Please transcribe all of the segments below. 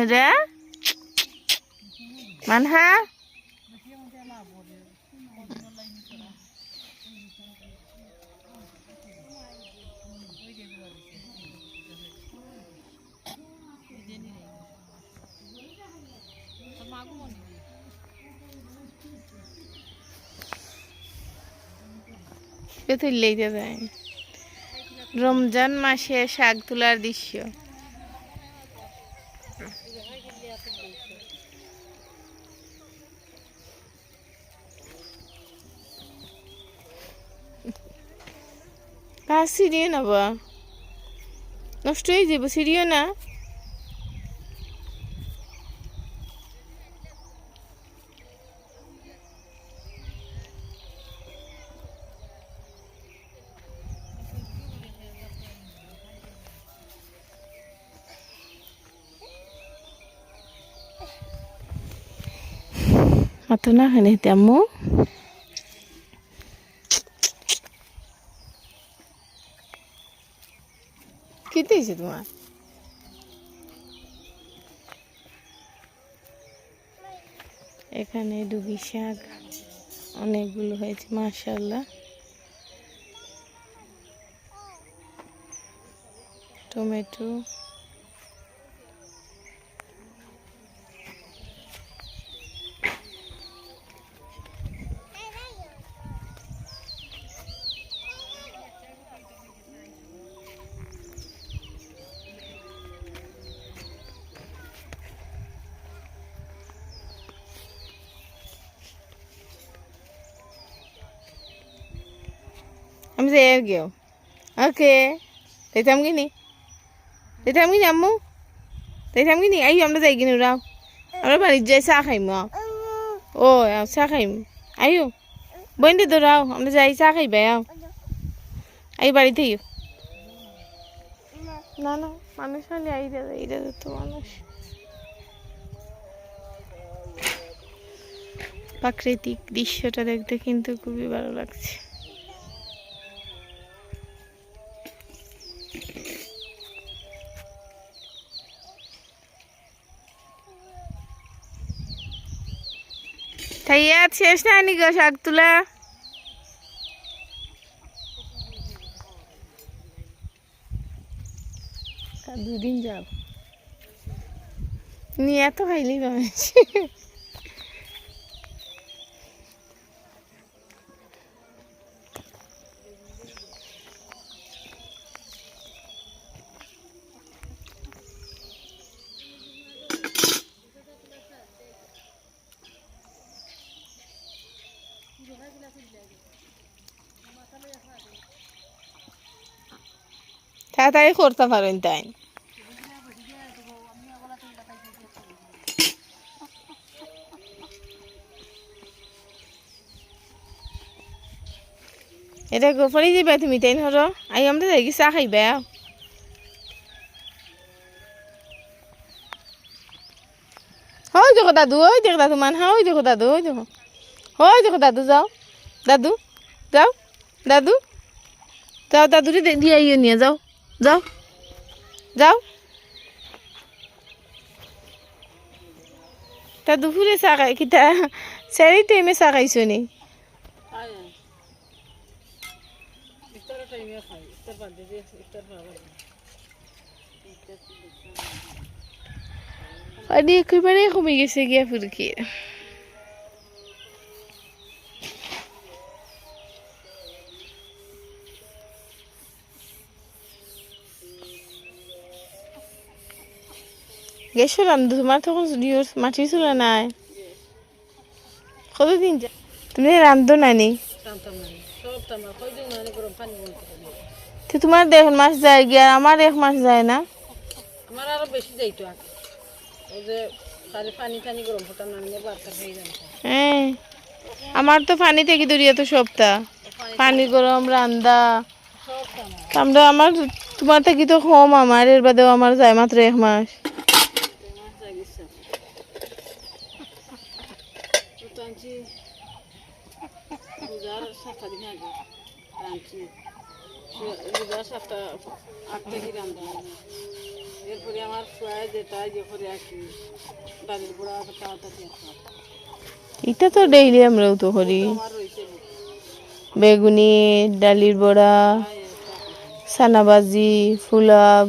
রে। মানহা। তো যায়। রমজান মাসে শাক তোলার দৃশ্য। গাছ সিঁড়িও না বা নষ্ট হয়ে যাব সিঁড়িও না Ato na kaniti mo. কেটে হয়েছে তোমার? এখানে ডুবি শাক অনেকগুলো হয়েছে মার্শাল্লাহ টমেটো আমি আর গেও ওকে তাইতাম গিনি। তাইতাম গিনি আম্মু। তাইতাম গিনি। আই আমরা যাই গিনি রাও আমরা বাড়ির যাই চা খাইম ও চা খাইম। আইও। বইন্দি তো রাও আমরা যাই চা খাইবে, আও। আই বাড়িতে ইও না না, মানুষ হলে আইরা আইরা তো মানুষ। প্রাকৃতিক দৃশ্যটা দেখতে কিন্তু খুবই ভালো লাগছে। তাই আর শেষ না নি গো শাক তুলা? দুদিন যাব। নিয়ে এত খাইলেই বানাচ্ছি তাড়াতাড়ি করতে পারেন তাই। এটা গোপালি যাবে তুমি তাই হর আই, আমরা যাই চা খাইবে? হয় দেখো দাদু ওই দেখো দাদু মান হ্যাঁ ওই দেখো দাদু ওই দেখো। ওই দেখো দাদু, যাও। দাদু যাও। দাদু, যাও, দাদুরে দিয়ে আইও নিয়ে যাও। যাও। যাও। তা দুপুরে চা খাই, কিতা? চারি টাইমে চা খাইছো নি? পানি একেবারে কমে গেছে গিয়া ফুরকি গেছো রান্ধু তোমার তখন ইয়োর মাটির চুলা নাই। কতদিন তুমি রান্ধো নানি? তো তোমার দেড় মাস যায় গিয়া আমার এক মাস যায় না। আমার আরও বেশি যাইতো আগে। ওই যে পানি টানি গরম হতাম না হয়ে যাবে হ্যাঁ আমার তো পানি থেকে দূরিয়ে তো সপ্তাহ। পানি গরম রান্দা আমরা আমার তোমার থেকে তো কম আমার এর বাদেও আমার যায় মাত্র এক মাস। মাছ জাগিছে তো টানছি রোজার সাতটা দিন আগে টানছি রোজার সাতটা আট থেকে রান্না এরপরে করে আমার ফুয়ায় যেটা যে করে আর কি ডালির গুঁড়া পাতা পাতা দিয়ে খাওয়া। এটা তো ডেইলি আমরাও তো করি। বেগুনি ডালির বড়া সানা ভাজি ফুলাব।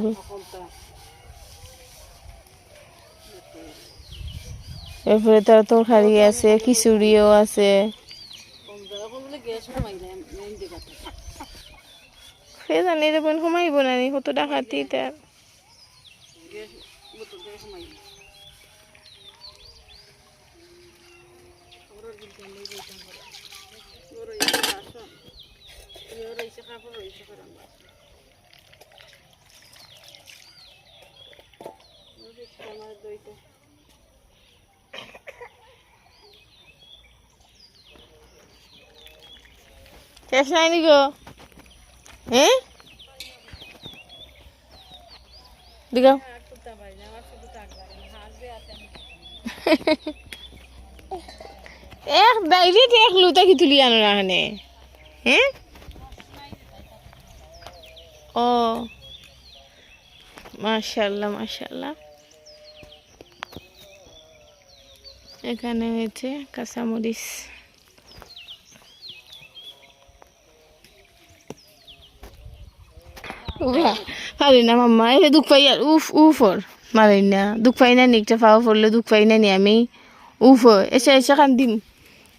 এরপরে তার তরকারি আছে, খিচুড়িও আছে। সে জানি দেখবেন সোমাইব নানি কত ডাকাতি তার। বোতল দিয়ে হ্যাঁ না না এক ডাইরেক্ট এক লুতা কি তুলি আনো রাখনে হ্যাঁ ও মাশাল্লাহ মাশাল্লাহ এখানে হয়েছে কাঁচামরিচ পারি না মাম্মা, এই দুঃখ পাই আর উফ উফ ওর মারি না, দুঃখ পাই না, নিকটা পাওয়া পড়লে দুঃখ পাই না নি আমি। উফ, এসে এসে কান্দিম,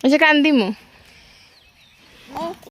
এসে কান্দিমো।